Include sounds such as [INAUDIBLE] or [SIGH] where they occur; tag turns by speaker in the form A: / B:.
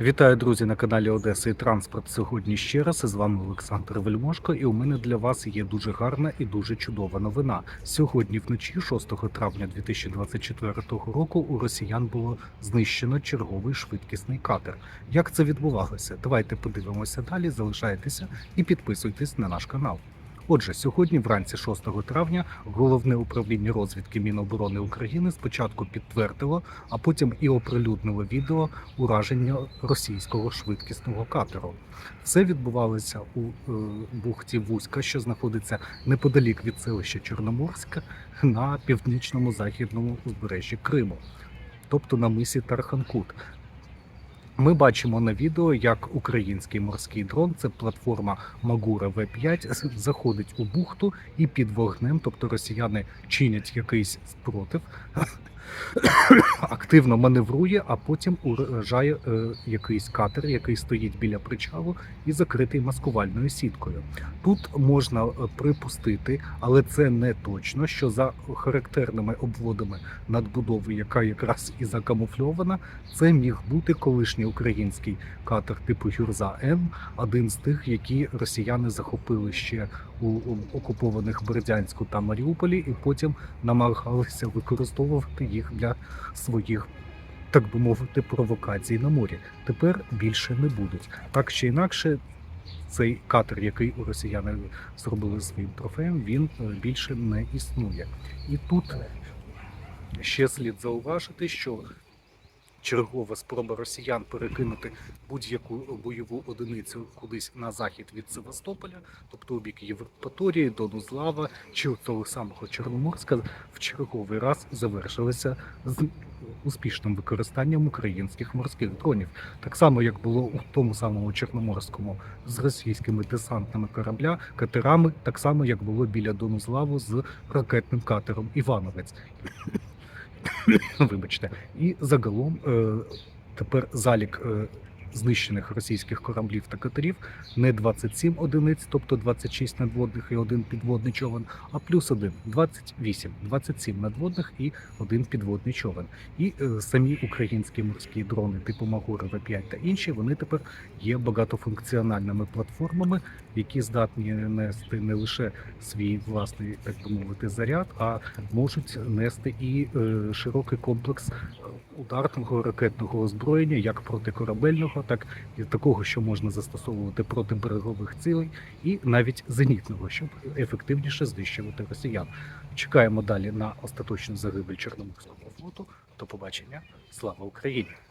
A: Вітаю, друзі, на каналі Одеса і Транспорт. Сьогодні ще раз з вами Олександр Вельмошко, і у мене для вас є дуже гарна і дуже чудова новина. Сьогодні вночі, 6 травня 2024 року, у росіян було знищено черговий швидкісний катер. Як це відбувалося? Давайте подивимося далі. Залишайтеся і підписуйтесь на наш канал. Отже, сьогодні, вранці 6 травня, головне управління розвідки Міноборони України спочатку підтвердило, а потім і оприлюднило відео ураження російського швидкісного катеру. Все відбувалося у е, бухті Вузька, що знаходиться неподалік від селища Чорноморська на північному західному узбережжі Криму, тобто на мисі Тарханкут. Ми бачимо на відео, як український морський дрон, це платформа Магура В5, заходить у бухту і під вогнем, тобто росіяни чинять якийсь спротив, [COUGHS] активно маневрує, а потім уражає е, якийсь катер, який стоїть біля причалу і закритий маскувальною сіткою. Тут можна е, припустити, але це не точно, що за характерними обводами надбудови, яка якраз і закамуфльована, це міг бути колишній український катер типу Гюрза Н, один з тих, які росіяни захопили ще у, окупованих Бердянську та Маріуполі, і потім намагалися використовувати їх для своїх. Так би мовити, провокацій на морі тепер більше не будуть. Так чи інакше, цей катер, який у росіяни зробили своїм трофеєм, він е, більше не існує. І тут ще слід зауважити, що чергова спроба росіян перекинути будь-яку бойову одиницю кудись на захід від Севастополя, тобто у бік Європаторії, Донузлава чи того самого Чорноморська, в черговий раз завершилася з успішним використанням українських морських дронів. Так само, як було у тому самому Чорноморському з російськими десантними корабля, катерами, так само як було біля Донузлаву з ракетним катером Івановець. [COUGHS] Вибачте, і загалом е, тепер залік е, знищених російських кораблів та катерів не 27 одиниць, тобто 26 надводних і один підводний човен, а плюс один 28, 27 надводних і один підводний човен. І е, самі українські морські дрони типу Магура В5 та інші вони тепер є багатофункціональними платформами, які здатні нести не лише свій власний, так би мовити, заряд, а можуть нести і е, широкий комплекс ударного ракетного озброєння, як протикорабельного, так і такого, що можна застосовувати проти берегових цілей, і навіть зенітного, щоб ефективніше знищувати росіян. Чекаємо далі на остаточну загибель Чорноморського флоту. До побачення. Слава Україні!